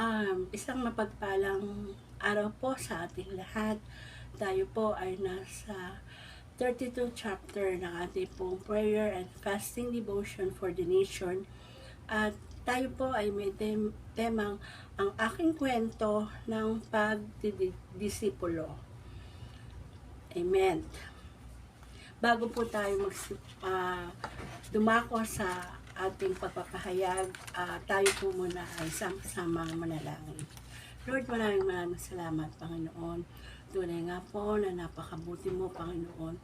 Um, isang mapagpalang araw po sa ating lahat. Tayo po ay nasa 32 chapter ng ating pong prayer and fasting devotion for the nation. At tayo po ay may tem- temang ang aking kwento ng pagdidisipulo. Amen. Bago po tayo mag ah, dumako sa ating pagpapahayag, ah, tayo po muna ay sama-samang manalangin. Lord, maraming maraming salamat, Panginoon. Tunay nga po na napakabuti mo, Panginoon.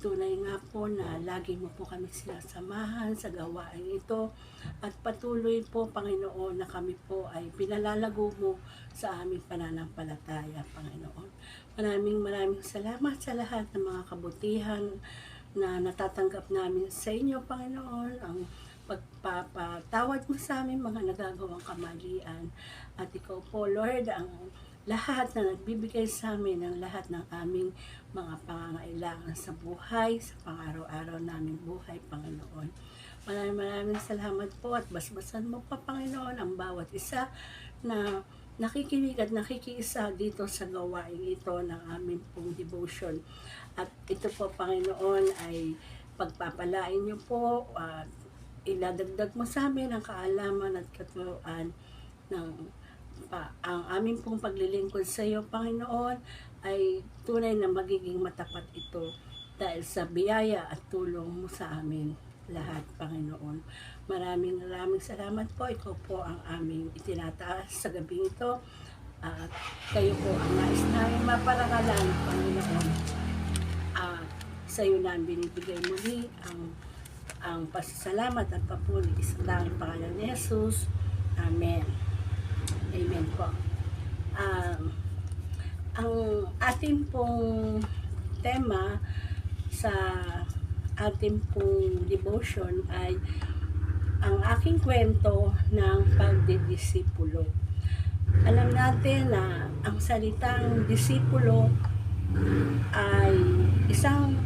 Tunay nga po na lagi mo po kami sinasamahan sa gawain ito. At patuloy po, Panginoon, na kami po ay pinalalago mo sa aming pananampalataya, Panginoon. Maraming maraming salamat sa lahat ng mga kabutihan na natatanggap namin sa inyo, Panginoon. Ang pagpapatawad mo sa amin mga nagagawang kamalian. At ikaw po, Lord, ang lahat na nagbibigay sa amin ng lahat ng aming mga pangangailangan sa buhay, sa pang-araw-araw namin buhay, Panginoon. Maraming maraming salamat po at basbasan mo pa, Panginoon, ang bawat isa na nakikinig at nakikiisa dito sa gawain ito ng aming pong devotion. At ito po, Panginoon, ay pagpapalain niyo po at iladagdag mo sa amin ang kaalaman at katuruan ng pa, ang aming pong paglilingkod sa iyo, Panginoon, ay tunay na magiging matapat ito dahil sa biyaya at tulong mo sa amin lahat, Panginoon. Maraming maraming salamat po. Ikaw po ang aming itinataas sa gabi ito. At kayo po ang nais namin maparangalan, Panginoon. At sa iyo na binibigay muli ang ang pasasalamat at papuri sa tanging pangalan ni Jesus. Amen. Amen po. Um, ang ating pong tema sa ating pong devotion ay ang aking kwento ng pagdidisipulo. Alam natin na ang salitang disipulo ay isang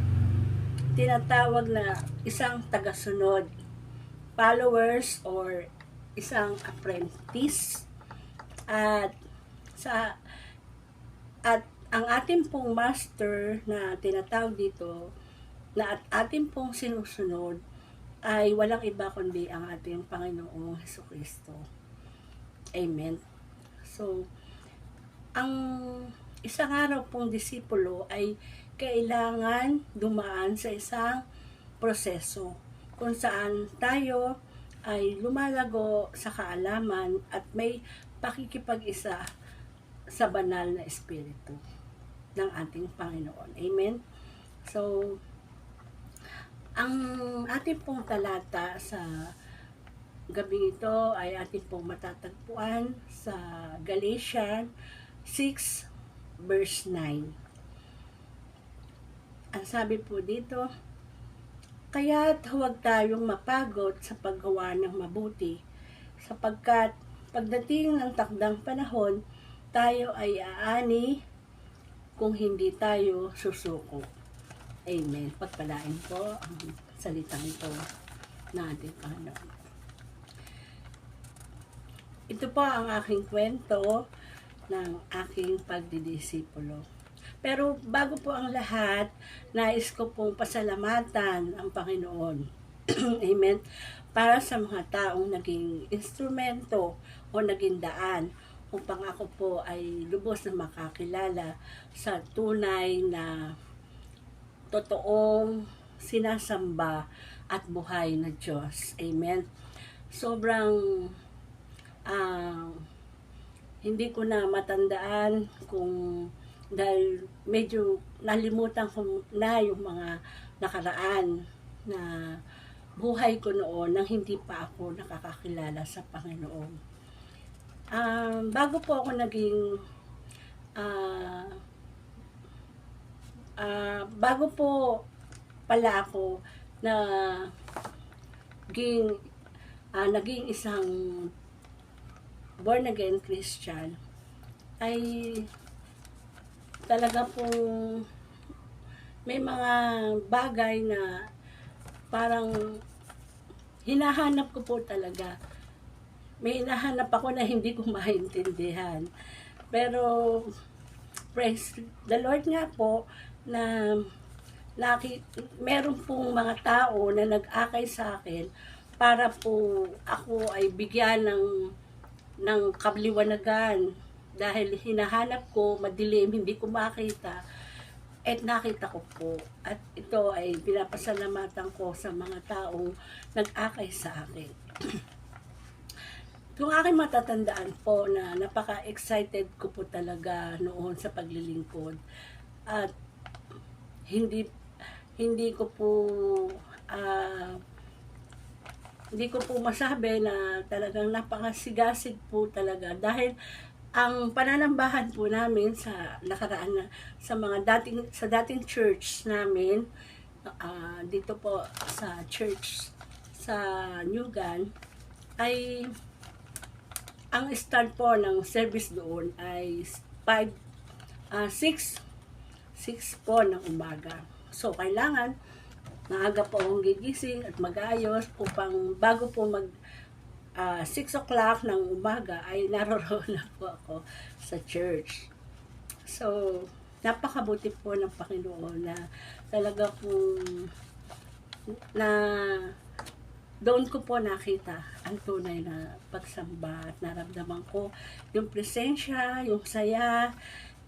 tinatawag na isang tagasunod, followers or isang apprentice. At sa at ang ating pong master na tinatawag dito na at ating pong sinusunod ay walang iba kundi ang ating Panginoong Heso Kristo. Amen. So, ang isang araw pong disipulo ay kailangan dumaan sa isang proseso kung saan tayo ay lumalago sa kaalaman at may pakikipag-isa sa banal na espiritu ng ating Panginoon. Amen? So, ang ating pong talata sa gabi ito ay ating pong matatagpuan sa Galatians 6 verse 9. Ang sabi po dito, Kaya't huwag tayong mapagod sa paggawa ng mabuti, sapagkat pagdating ng takdang panahon, tayo ay aani kung hindi tayo susuko. Amen. Pagpalain po ang salitang ito na ating. Ito po ang aking kwento ng aking pagdidisipulo. Pero bago po ang lahat, nais ko pong pasalamatan ang Panginoon. Amen. Para sa mga taong naging instrumento o naging daan upang ako po ay lubos na makakilala sa tunay na totoong sinasamba at buhay na Diyos. Amen. Sobrang uh, hindi ko na matandaan kung dahil medyo nalimutan ko na yung mga nakaraan na buhay ko noon nang hindi pa ako nakakakilala sa Panginoon. Um, bago po ako naging uh, uh, bago po pala ako na naging, uh, naging isang born again Christian ay talaga pong may mga bagay na parang hinahanap ko po talaga may hinahanap ako na hindi ko maintindihan. Pero, praise the Lord nga po, na laki, meron pong mga tao na nag-akay sa akin para po ako ay bigyan ng ng kabliwanagan dahil hinahanap ko madilim hindi ko makita at nakita ko po. At ito ay pinapasalamatan ko sa mga taong nag-akay sa akin. Kung aking matatandaan po na napaka-excited ko po talaga noon sa paglilingkod. At hindi hindi ko po ah, hindi ko po masabi na talagang napakasigasig po talaga. Dahil ang pananambahan po namin sa nakaraan na sa mga dating sa dating church namin ah, dito po sa church sa Newgan ay ang start po ng service doon ay 5 ah 6 6 po ng umaga. So, kailangan maaga po akong gigising at mag-ayos upang bago po mag ah, 6 o'clock ng umaga ay naroroon na po ako sa church. So, napakabuti po ng Panginoon na talaga pong na doon ko po nakita ang tunay na pagsamba at naramdaman ko yung presensya, yung saya,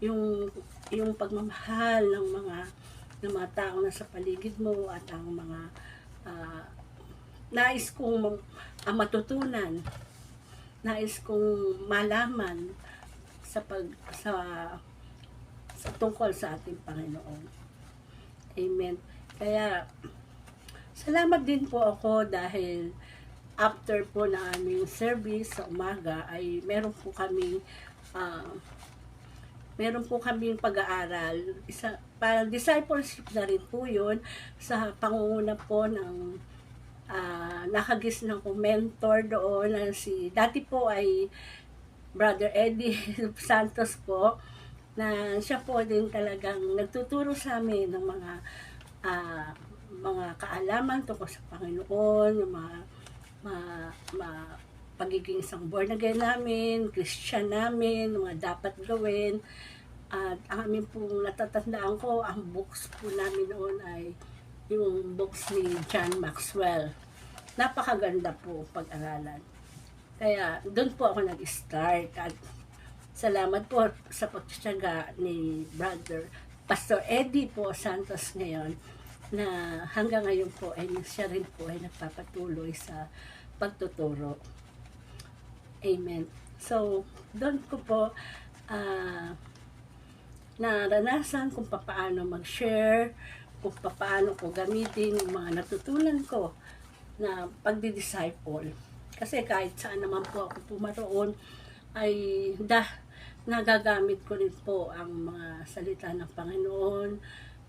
yung yung pagmamahal ng mga ng mga tao na sa paligid mo at ang mga ah, nais kong ah, matutunan nais kong malaman sa pag sa sa tungkol sa ating Panginoon. Amen. Kaya salamat din po ako dahil after po na aming service sa umaga ay meron po kami ah, meron po kaming pag-aaral. Isa, parang discipleship na rin po yun sa pangunguna po ng ah, nakagis ng kong mentor doon na si, dati po ay Brother Eddie Santos po na siya po din talagang nagtuturo sa amin ng mga ah, mga kaalaman tungkol sa Panginoon, yung mga, mga, mga pagiging isang born again namin, Christian namin, mga dapat gawin. At ang amin pong natatandaan ko, ang books po namin noon ay yung books ni John Maxwell. Napakaganda po pag-aralan. Kaya doon po ako nag-start at salamat po sa pagtsatsaga ni Brother Pastor Eddie po Santos ngayon na hanggang ngayon po ay siya rin po ay nagpapatuloy sa pagtuturo. Amen. So, doon ko po ah naranasan kung paano mag-share, kung paano ko gamitin yung mga natutunan ko na pagdi-disciple. Kasi kahit saan naman po ako pumaroon, ay dah nagagamit ko rin po ang mga salita ng Panginoon,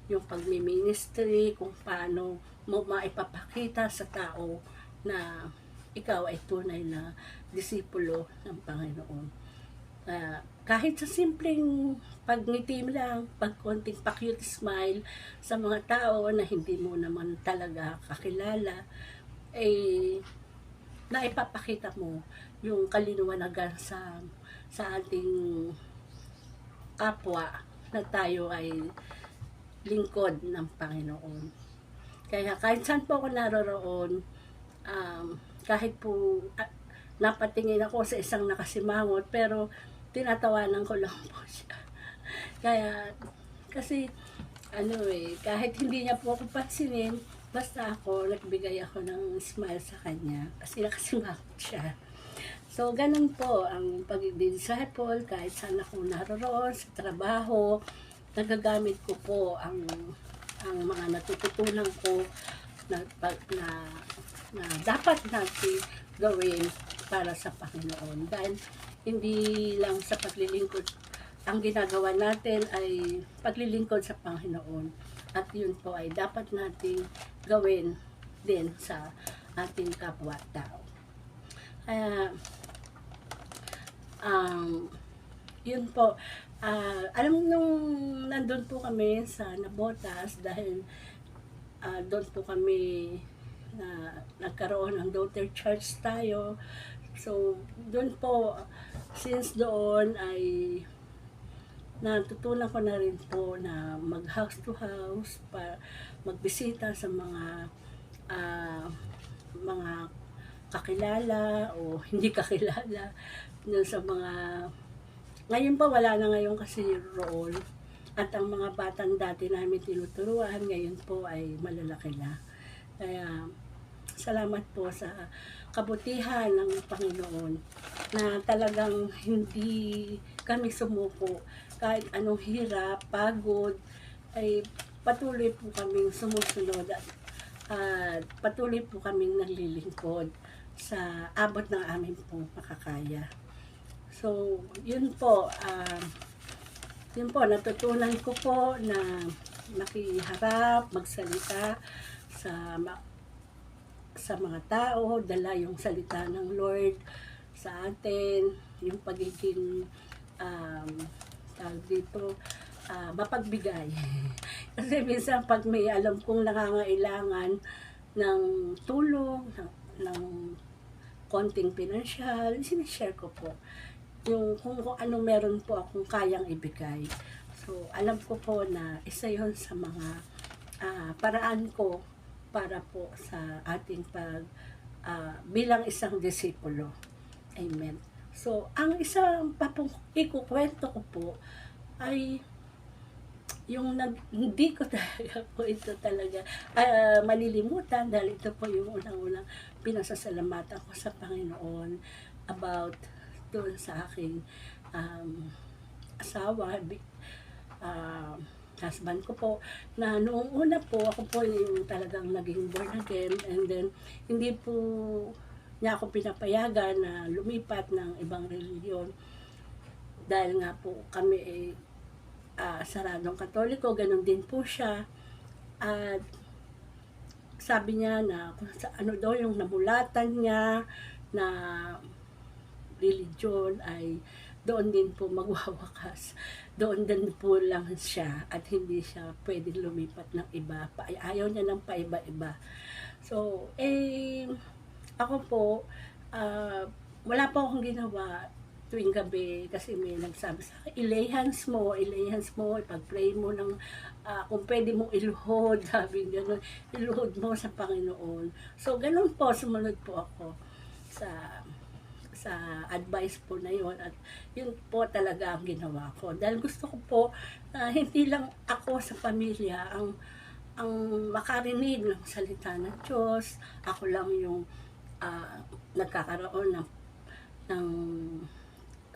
yung pagmi-ministry, kung paano mo maipapakita sa tao na ikaw ay tunay na disipulo ng Panginoon. Ah, kahit sa simpleng pagngiti lang, pag konting pa-cute smile sa mga tao na hindi mo naman talaga kakilala, eh, naipapakita mo yung kalinawagan sa sa ating kapwa na tayo ay lingkod ng Panginoon. Kaya kahit saan po ako naroroon, um, kahit po ah, napatingin ako sa isang nakasimangot, pero tinatawanan ko lang po siya. Kaya, kasi, ano eh, kahit hindi niya po ako pansinin, basta ako, nagbigay ako ng smile sa kanya, kasi nakasimangot siya. So, ganun po ang pagdi-disciple, kahit saan ako naroroon, sa trabaho, nagagamit ko po ang ang mga natututunan ko na, na, na dapat natin gawin para sa Panginoon. Dahil hindi lang sa paglilingkod ang ginagawa natin ay paglilingkod sa Panginoon. At yun po ay dapat nating gawin din sa ating kapwa-tao. Kaya, um, yun po, ah, alam nung nandun po kami sa Nabotas dahil ah, doon po kami na nagkaroon ng daughter church tayo So, doon po, since doon ay natutunan ko na rin po na mag house to house para magbisita sa mga ah, mga kakilala o hindi kakilala dun sa mga ngayon pa wala na ngayon kasi roon. At ang mga batang dati namin tinuturuan ngayon po ay malalaki na. Kaya salamat po sa kabutihan ng Panginoon na talagang hindi kami sumuko kahit anong hirap, pagod, ay patuloy po kaming sumusunod at at patuloy po kaming naglilingkod sa abot ng aming pong makakaya. So, yun po, ah, yun po, natutunan ko po na makiharap, magsalita sa sa mga tao, dala yung salita ng Lord sa atin, yung pagiging um, tawag dito, ah, mapagbigay. Kasi minsan pag may alam kong nangangailangan ng tulong, ng, ng konting pinansyal, sinishare ko po. Yung kung, kung ano meron po akong kayang ibigay. So, alam ko po na isa yon sa mga ah, paraan ko para po sa ating pag ah, bilang isang disipulo. Amen. So, ang isang papong ikukwento ko po ay yung nag, hindi ko talaga po ito talaga ah, malilimutan dahil ito po yung unang-unang pinasasalamatan ko sa Panginoon about doon sa aking um, asawa, ah, husband ko po, na noong una po, ako po yung talagang naging born again and then hindi po niya ako pinapayagan na lumipat ng ibang reliyon dahil nga po kami ay ah, saradong katoliko, ganun din po siya. At sabi niya na kung sa ano daw yung namulatan niya na religion ay doon din po magwawakas. Doon din po lang siya at hindi siya pwedeng lumipat ng iba. Ayaw niya ng paiba-iba. So, eh, ako po, ah, wala pa akong ginawa tuwing gabi kasi may nagsabi sa akin, ilay hands mo, ilay hands mo, ipag-pray mo ng, ah, kung pwede mong iluhod, sabi gano'n, iluhod mo sa Panginoon. So, ganun po, sumunod po ako sa sa advice po na yon at yun po talaga ang ginawa ko. Dahil gusto ko po na hindi lang ako sa pamilya ang ang makarinig ng salita ng Diyos. Ako lang yung ah, nagkakaroon ng ng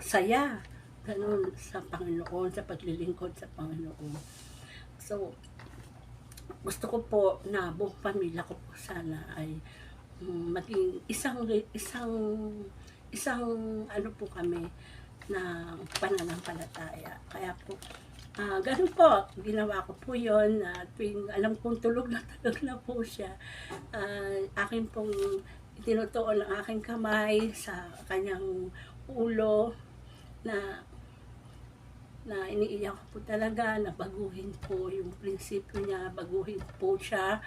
saya ganun sa Panginoon sa paglilingkod sa Panginoon. So gusto ko po na buong pamilya ko po sana ay mm, maging isang isang isang ano po kami na pananampalataya. Kaya po, ah ganun po, ginawa ko po yun. na tuwing alam kong tulog na tulog na po siya, ah, akin pong tinutuon ang aking kamay sa kanyang ulo na na iniiyak ko po talaga na baguhin po yung prinsipyo niya, baguhin po siya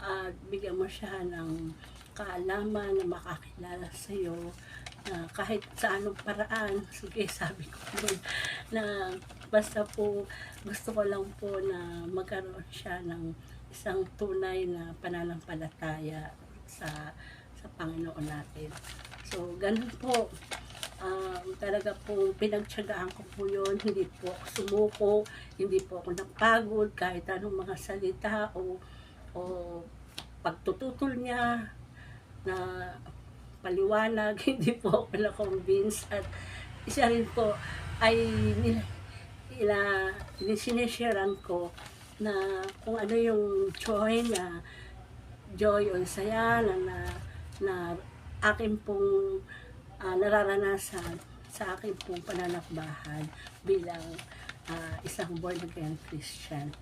at bigyan mo siya ng kaalaman na makakilala sa iyo na kahit sa anong paraan, sige sabi ko po na basta po gusto ko lang po na magkaroon siya ng isang tunay na pananampalataya sa sa Panginoon natin. So, ganun po. Um, talaga po pinagtsagaan ko po yun. Hindi po ako sumuko, hindi po ako napagod kahit anong mga salita o, o pagtututol niya na paliwanag, hindi po ako na-convince at isa rin po ay nila, nila, sinesharean ko na kung ano yung joy na joy o saya na, na, na akin pong ah, nararanasan sa akin pong pananakbahan bilang ah, isang born again Christian.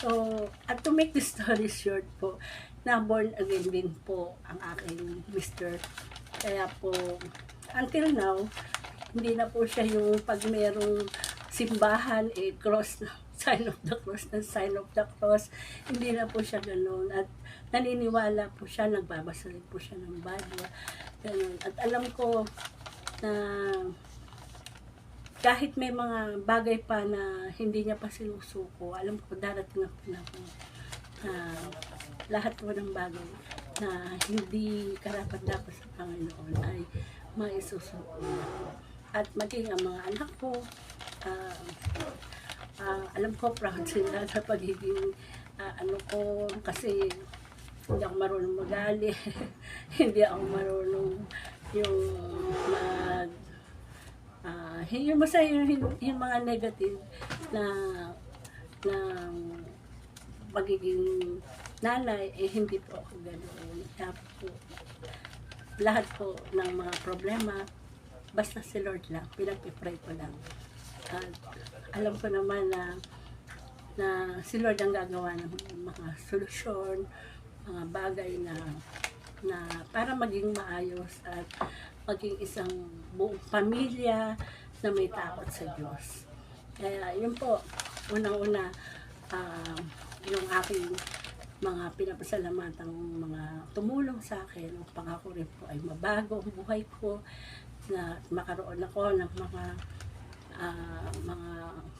So, at to make the story short po, na born again din po ang aking mister. Kaya po, until now, hindi na po siya yung pag merong simbahan, eh, cross na, sign of the cross na sign of the cross. Hindi na po siya ganun. At naniniwala po siya, nagbabasa po siya ng Bible. Ganun. At alam ko na kahit may mga bagay pa na hindi niya pa sinusuko, alam ko darating ang panahon na lahat po ng bagay na hindi karapat dapat sa Panginoon ay po. At maging ang mga anak ko, ah, ah, alam ko proud sila sa pagiging ah, ano ko kasi hindi ako marunong magali hindi ako marunong yung mag ah yung basta yung, yung, yung mga negative na na magiging nanay eh hindi po ako ganoon kaya po lahat po ng mga problema basta si Lord lang pinagpipray ko lang at alam ko naman na na si Lord ang gagawa ng mga solusyon, mga bagay na na para maging maayos at maging isang buong pamilya na may takot sa Diyos. Kaya yun po, unang-una, ah, yung aking mga pinapasalamatang mga tumulong sa akin upang ako rin po ay mabago ang buhay ko na makaroon ako ng mga ah, mga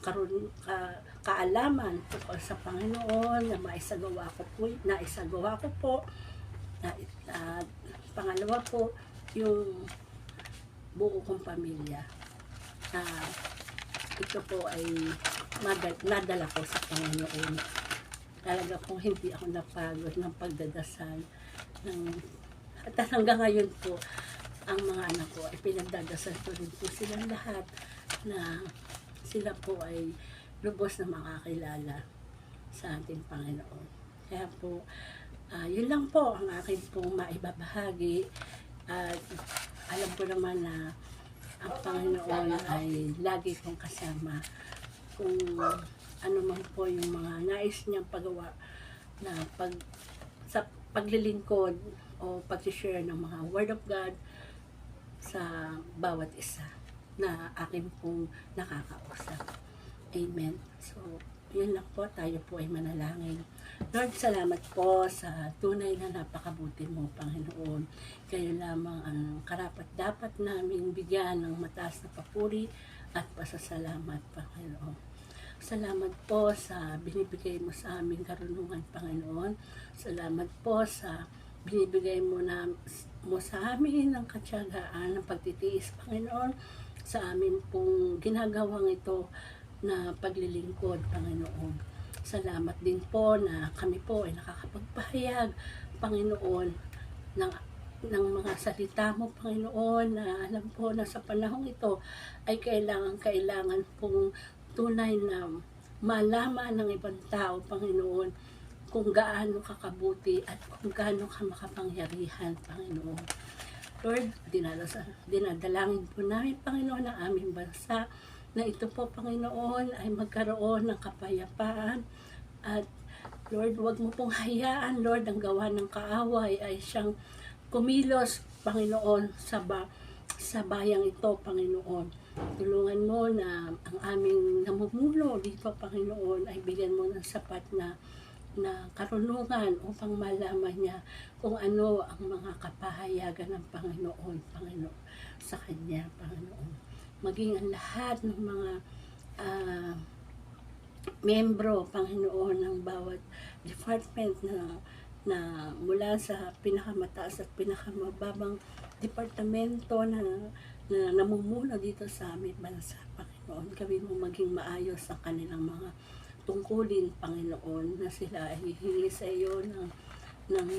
karun, ka, kaalaman tungkol sa Panginoon na maisagawa ko po, naisagawa ko po na, at pangalawa po yung buo kong pamilya. Na ito po ay nadala ko sa Panginoon talaga kung hindi ako napagod ng pagdadasal ng, at hanggang ngayon po ang mga anak ko ay pinagdadasal ko rin po silang lahat na sila po ay lubos na makakilala sa ating Panginoon. Kaya po, ah, yun lang po ang akin pong maibabahagi. At alam ko naman na ang Panginoon ay lagi kong kasama kung ano man po yung mga nais niyang pagawa na pag sa paglilingkod o pag-share ng mga Word of God sa bawat isa na akin pong nakakausap. Amen. So, yun lang po. Tayo po ay manalangin. Lord, salamat po sa tunay na napakabuti mo, Panginoon. Kayo lamang ang karapat dapat naming bigyan ng mataas na papuri at pasasalamat, Panginoon. Salamat po sa binibigay mo sa aming karunungan, Panginoon. Salamat po sa binibigay mo na mo sa amin ng katyagaan, ng pagtitiis, Panginoon, sa amin pong ginagawang ito na paglilingkod, Panginoon. Salamat din po na kami po ay nakakapagpahayag, Panginoon, ng ng mga salita mo, Panginoon, na alam po na sa panahong ito ay kailangan, kailangan pong tunay na malaman ng ibang tao, Panginoon, kung gaano kakabuti at kung gaano ka makapangyarihan, Panginoon. Lord, dinadasa, dinadalangin po namin, Panginoon, ang aming bansa, na ito po, Panginoon, ay magkaroon ng kapayapaan at Lord, wag mo pong hayaan, Lord, ang gawa ng kaaway ay siyang kumilos, Panginoon, sa, ba, sa bayang ito, Panginoon. Tulungan mo na ang aming namumulo dito, Panginoon, ay bigyan mo ng sapat na na karunungan upang malaman niya kung ano ang mga kapahayagan ng Panginoon, Panginoon, sa Kanya, Panginoon. Maging ang lahat ng mga ah, membro, Panginoon, ng bawat department na na mula sa pinakamataas at pinakamababang departamento na na namumuno dito sa aming bansa, Panginoon. Gawin mo maging maayos ang kanilang mga tungkulin, Panginoon, na sila ay hihingi sa iyo ng, ng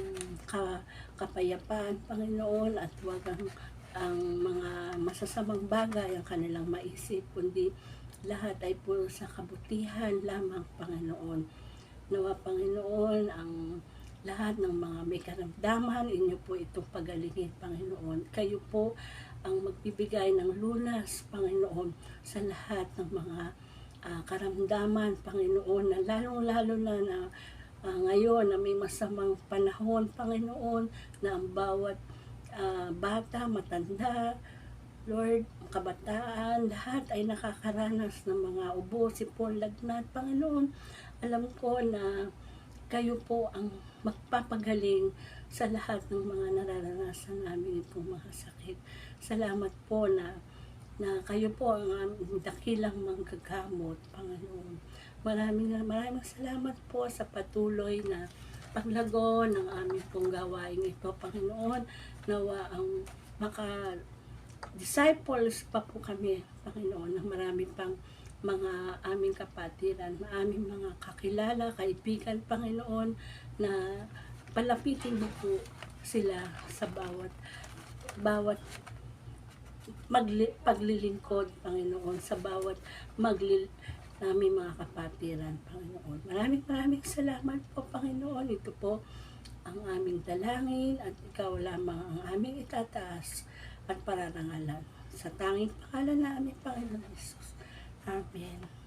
ka, kapayapaan, Panginoon, at huwag ang ang mga masasamang bagay ang kanilang maisip, kundi lahat ay puro sa kabutihan lamang, Panginoon. Nawa, Panginoon, ang lahat ng mga may karamdaman, inyo po itong pagalingin, Panginoon. Kayo po ang magbibigay ng lunas, Panginoon, sa lahat ng mga ah, karamdaman, Panginoon, na lalong-lalo na na ah, ngayon na may masamang panahon, Panginoon, na ang bawat ah, bata, matanda, Lord, kabataan, lahat ay nakakaranas ng mga ubo, sipon, lagnat. Panginoon, alam ko na kayo po ang magpapagaling sa lahat ng mga nararanasan namin itong mga sakit. Salamat po na na kayo po ang aming dakilang manggagamot, Panginoon. Maraming maraming salamat po sa patuloy na paglago ng aming pong gawain ito, Panginoon. Nawa ang maka disciples pa po kami, Panginoon, ng marami pang mga aming kapatiran, aming mga kakilala, kaibigan, Panginoon, na palapitin mo po sila sa bawat bawat magli, paglilingkod, Panginoon, sa bawat magli, namin mga kapatiran, Panginoon. Maraming maraming salamat po, Panginoon. Ito po ang aming dalangin at ikaw lamang ang aming itataas at pararangalan. Sa tanging pangalan namin, Panginoon Jesus. Amen and Amen.